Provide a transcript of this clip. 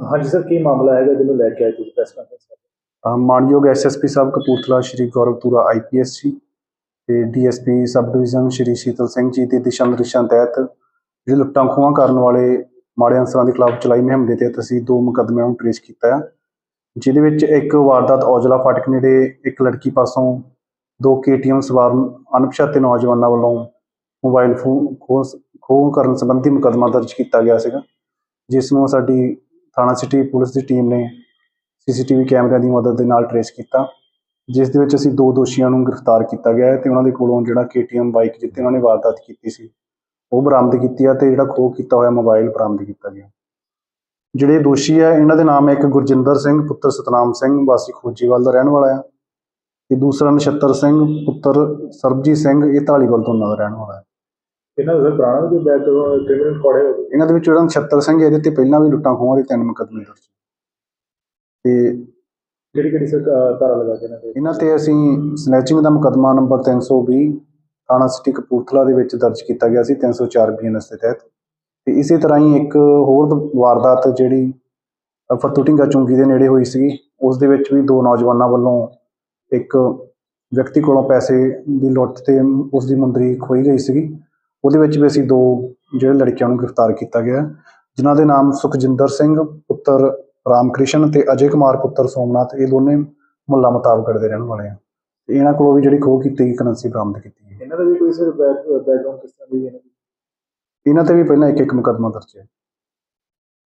ਹਾਂਜੀ ਸਰ, ਕੀ ਮਾਮਲਾ ਹੈਗਾ ਜਿਹਨੂੰ ਲੈ ਕੇ ਆਏ ਤੁਸੀਂ ਪ੍ਰੈਸ ਕਾਨਫਰੰਸ ਅਹ ਮਾਨਯੋਗ ਐਸਐਸਪੀ ਸਾਹਿਬ ਕਪੂਰਥਲਾ ਸ਼੍ਰੀ ਗੌਰਵ ਤੁਰਾ ਆਈਪੀਐਸ ਜੀ ਤੇ DSP sub division Shri Sheetal Singh ji ਦੇ ਦਿਸ਼ਾ ਨਿਰਦੇਸ਼ਾਂ ਤਹਿਤ ਜਿਹੜੇ ਲੁੱਟਾਂ ਖੋਹਾਂ ਕਰਨ ਵਾਲੇ ਮਾੜੇ ਅਨਸਰਾਂ ਦੇ ਖਿਲਾਫ ਚਲਾਈ ਮੁਹਿੰਮ ਦੇ ਤਹਿਤ ਅਸੀਂ ਦੋ ਮੁਕੱਦਮਿਆਂ ਨੂੰ ਟ੍ਰੇਸ ਕੀਤਾ ਹੈ, ਜਿਹਦੇ ਵਿੱਚ ਇੱਕ ਵਾਰਦਾਤ ਔਜਲਾ ਫਾਟਕ ਨੇੜੇ ਇੱਕ ਲੜਕੀ ਪਾਸੋਂ ਦੋ ਕੇਟੀਐਮ ਸਵਾਰ ਅਣਪਛਾਤੇ ਨੌਜਵਾਨਾਂ ਵੱਲੋਂ ਮੋਬਾਈਲ ਫੋਨ ਖੋਹ ਖੋਹ ਕਰਨ ਸੰਬੰਧੀ ਮੁਕੱਦਮਾ ਦਰਜ ਕੀਤਾ ਗਿਆ ਸੀਗਾ, ਜਿਸ ਨੂੰ ਸਾਡੀ ਥਾਣਾ ਸਿਟੀ ਪੁਲਿਸ ਦੀ ਟੀਮ ਨੇ ਸੀਸੀਟੀਵੀ ਕੈਮਰਿਆਂ ਦੀ ਮਦਦ ਦੇ ਨਾਲ ਟਰੇਸ ਕੀਤਾ, ਜਿਸ ਦੇ ਵਿੱਚ ਅਸੀਂ ਦੋ ਦੋਸ਼ੀਆਂ ਨੂੰ ਗ੍ਰਿਫਤਾਰ ਕੀਤਾ ਗਿਆ ਹੈ ਤੇ ਉਹਨਾਂ ਦੇ ਕੋਲੋਂ ਜਿਹੜਾ KTM ਬਾਈਕ ਜਿੱਤੇ ਉਹਨਾਂ ਨੇ ਵਾਰਦਾਤ ਕੀਤੀ ਸੀ, ਉਹ ਬਰਾਮਦ ਕੀਤੀ ਆ ਤੇ ਜਿਹੜਾ ਖੋਹ ਕੀਤਾ ਹੋਇਆ ਮੋਬਾਈਲ ਬਰਾਮਦ ਕੀਤਾ ਗਿਆ। ਜਿਹੜੇ ਦੋਸ਼ੀ ਆ ਇਹਨਾਂ ਦੇ ਨਾਮ ਹੈ ਇੱਕ ਗੁਰਜਿੰਦਰ ਸਿੰਘ, ਪੁੱਤਰ ਸਤਨਾਮ ਸਿੰਘ, ਵਾਸੀ ਖੋਜੀਵਾਲ ਦਾ ਰਹਿਣ ਵਾਲਾ ਆ ਤੇ ਦੂਸਰਾ ਨਛੱਤਰ ਸਿੰਘ, ਪੁੱਤਰ ਸਰਬਜੀਤ ਸਿੰਘ, ਇਹ ਢਾਲੀਵਾਲ ਤੋਂ ਦਾ ਰਹਿਣ ਵਾਲਾ ਹੈ। ਇਹਨਾਂ ਦਾ ਸਰ ਪੁਰਾਣਾ ਵੀ ਬੈਕ ਕ੍ਰਿਮੀਨਲ ਹੈ ਇਹਨਾਂ ਦੇ ਵਿੱਚ ਜਿਹੜਾ ਨਛੱਤਰ ਸਿੰਘ ਇਹਦੇ ਤੇ ਪਹਿਲਾਂ ਵੀ ਲੁੱਟਾਂ ਖੋਹਾਂ ਦੇ ਤਿੰਨ ਮੁਕੱਦਮੇ ਦਰਜ ਤੇ ਜਿਹੜੀ ਕਿਹੜੀ ਸਰ ਧਾਰਾ ਲਗਾ ਕੇ ਇਹਨਾਂ ਇਹਨਾਂ ਤੇ ਅਸੀਂ ਸਨੈਚਿੰਗ ਦਾ ਮੁਕੱਦਮਾ ਨੰਬਰ 320 ਥਾਣਾ ਸਿਟੀ ਕਪੂਰਥਲਾ ਦੇ ਵਿੱਚ ਦਰਜ ਕੀਤਾ ਗਿਆ ਸੀ 304 ਬੀਐਨਐਸ ਦੇ ਤਹਿਤ। ਤੇ ਇਸੇ ਤਰ੍ਹਾਂ ਹੀ ਇੱਕ ਹੋਰ ਵਾਰਦਾਤ ਜਿਹੜੀ ਫਤੂਟਿੰਗਾ ਚੁੰਗੀ ਦੇ ਨੇੜੇ ਹੋਈ ਸੀਗੀ ਉਸ ਦੇ ਵਿੱਚ ਵੀ ਦੋ ਨੌਜਵਾਨਾਂ ਵੱਲੋਂ ਇੱਕ ਵਿਅਕਤੀ ਕੋਲੋਂ ਪੈਸੇ ਦੀ ਲੁੱਟ ਤੇ ਉਸ ਦੀ ਮੁੰਦਰੀ ਖੋਈ ਗਈ ਸੀਗੀ। ਉਹਦੇ ਵਿੱਚ ਵੀ ਅਸੀਂ ਦੋ ਜਿਹੜੇ ਲੜਕਿਆਂ ਨੂੰ ਗ੍ਰਿਫਤਾਰ ਕੀਤਾ ਗਿਆ। ਜਿਨ੍ਹਾਂ ਦੇ ਨਾਮ ਸੁਖਜਿੰਦਰ ਸਿੰਘ ਪੁੱਤਰ ਰਾਮਕ੍ਰਿਸ਼ਨ ਤੇ ਅਜੇ ਕੁਮਾਰ ਪੁੱਤਰ ਸੋਮਨਾਥ ਇਹ ਦੋਨੇ ਮੁਹੱਲਾ ਮੁਤਾਬਕੜ ਦੇ ਰਹਿਣ ਵਾਲੇ ਆ। ਤੇ ਇਹਨਾਂ ਕੋਲੋਂ ਵੀ ਜਿਹੜੀ ਖੋਹ ਕੀਤੀ ਗਈ ਕਰੰਸੀ ਬਰਾਮਦ ਕੀਤੀ ਗਈ। ਇਹਨਾਂ ਦਾ ਵੀ ਕੋਈ ਸਰ ਬੈਕ ਬੈਕਗ੍ਰਾਉਂਡ ਕਿਸ ਤਰ੍ਹਾਂ ਦੀ ਹੈ ਇਹਨਾਂ ਤੇ ਵੀ ਪਹਿਲਾਂ ਇੱਕ ਇੱਕ ਮੁਕੱਦਮਾ ਦਰਜ ਹੈ।